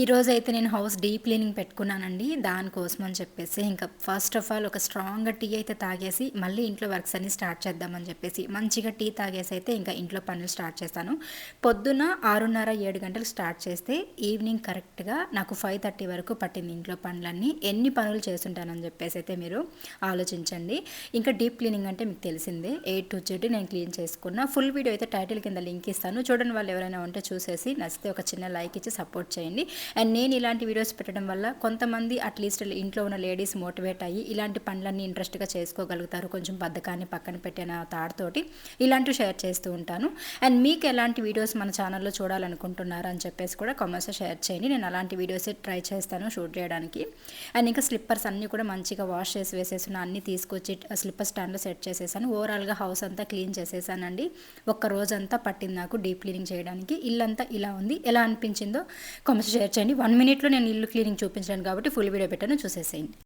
ఈరోజు అయితే నేను హౌస్ డీప్ క్లీనింగ్ పెట్టుకున్నానండి దానికోసం అని చెప్పేసి ఇంకా ఫస్ట్ ఆఫ్ ఆల్ ఒక స్ట్రాంగ్ టీ అయితే తాగేసి మళ్ళీ ఇంట్లో వర్క్స్ అన్ని స్టార్ట్ చేద్దామని చెప్పేసి మంచిగా టీ తాగేసి అయితే ఇంకా ఇంట్లో పనులు స్టార్ట్ చేస్తాను. పొద్దున ఆరున్నర ఏడు గంటలు స్టార్ట్ చేస్తే ఈవినింగ్ కరెక్ట్గా నాకు ఫైవ్ థర్టీ వరకు పట్టింది ఇంట్లో పనులన్నీ. ఎన్ని పనులు చేస్తుంటానని చెప్పేసి అయితే మీరు ఆలోచించండి. ఇంకా డీప్ క్లీనింగ్ అంటే మీకు తెలిసిందే ఎయిట్ టు జెడ్ నేను క్లీన్ చేసుకున్న. ఫుల్ వీడియో అయితే టైటిల్ కింద లింక్ ఇస్తాను. చూడండి వాళ్ళు ఎవరైనా ఉంటే చూసేసి నచ్చితే ఒక చిన్న లైక్ ఇచ్చి సపోర్ట్ చేయండి. అండ్ నేను ఇలాంటి వీడియోస్ పెట్టడం వల్ల కొంతమంది అట్లీస్ట్ ఇంట్లో ఉన్న లేడీస్ మోటివేట్ అయ్యి ఇలాంటి పనులన్నీ ఇంట్రెస్ట్గా చేసుకోగలుగుతారు. కొంచెం బద్దకాన్ని పక్కన పెట్టిన తాడుతోటి ఇలాంటివి షేర్ చేస్తూ ఉంటాను. అండ్ మీకు ఎలాంటి వీడియోస్ మన ఛానల్లో చూడాలనుకుంటున్నారు అని చెప్పేసి కూడా కామెంట్స్లో షేర్ చేయండి. నేను అలాంటి వీడియోస్ ట్రై చేస్తాను షూట్ చేయడానికి. అండ్ ఇంకా స్లిప్పర్స్ అన్నీ కూడా మంచిగా వాష్ చేసి వేసేసిన అన్నీ తీసుకొచ్చి స్లిప్పర్ స్టాండ్లో సెట్ చేసేసాను. ఓవరాల్గా హౌస్ అంతా క్లీన్ చేసేసానండి. ఒక్క రోజంతా పట్టింది నాకు డీప్ క్లీనింగ్ చేయడానికి. ఇల్లంతా ఇలా ఉంది. ఎలా అనిపించిందో కామెంట్స్ షేర్ చేయండి వన్ మినిట్లో నేను ఇల్లు క్లీనింగ్ చూపించాను కాబట్టి ఫుల్ వీడియో పెట్టాను చూసేసేయండి.